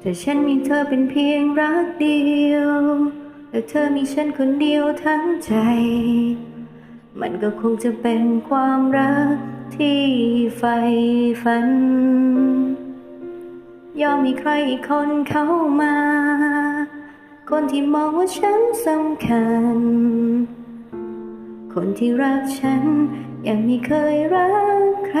แต่ฉันมีเธอเป็นเพียงรักเดียวและเธอมีฉันคนเดียวทั้งใจ มันก็คงจะเป็นความรักที่ใฝ่ฝัน ยอมมีใครอีกคนเข้ามา คนที่มองว่าฉันสำคัญ คนที่รักฉันยังไม่เคยรักใคร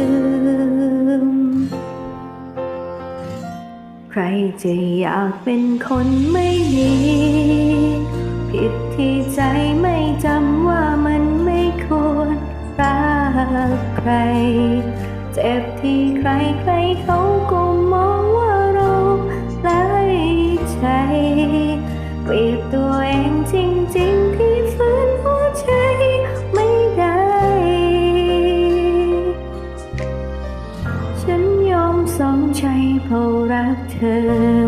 ื ใครจะอยากเป็นคนไม่ดี ผิดที่ใจไม่จำว่ามันไม่ควรรักใคร เจ็บที่ใครใครเขาก็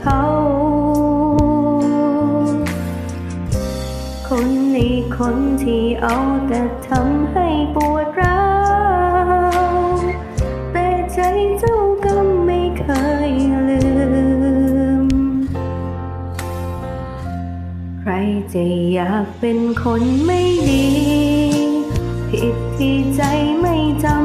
เขา คนนี้คนที่เอาแต่ทำให้ปวดร้าวแต่ใจเจ้าก็ไม่เคยลืม ใครจะอยากเป็นคนไม่ดี ผิดที่ใจไม่จำ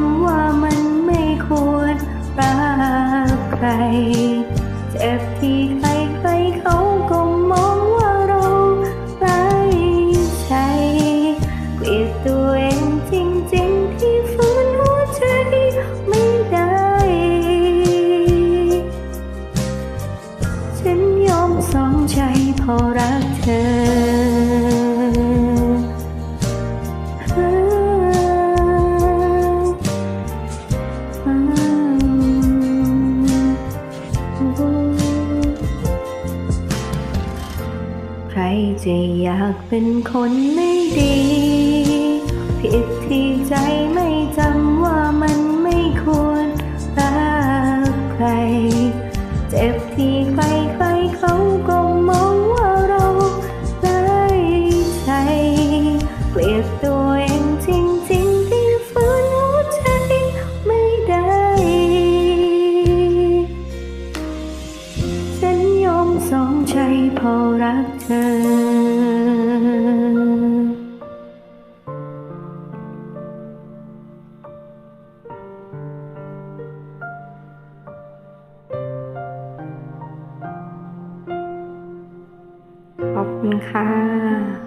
จะอยากเป็นคนไม่ดี ผิดที่ใจไม่จำว่ามัน พอรักเธอ ขอบคุณค่ะ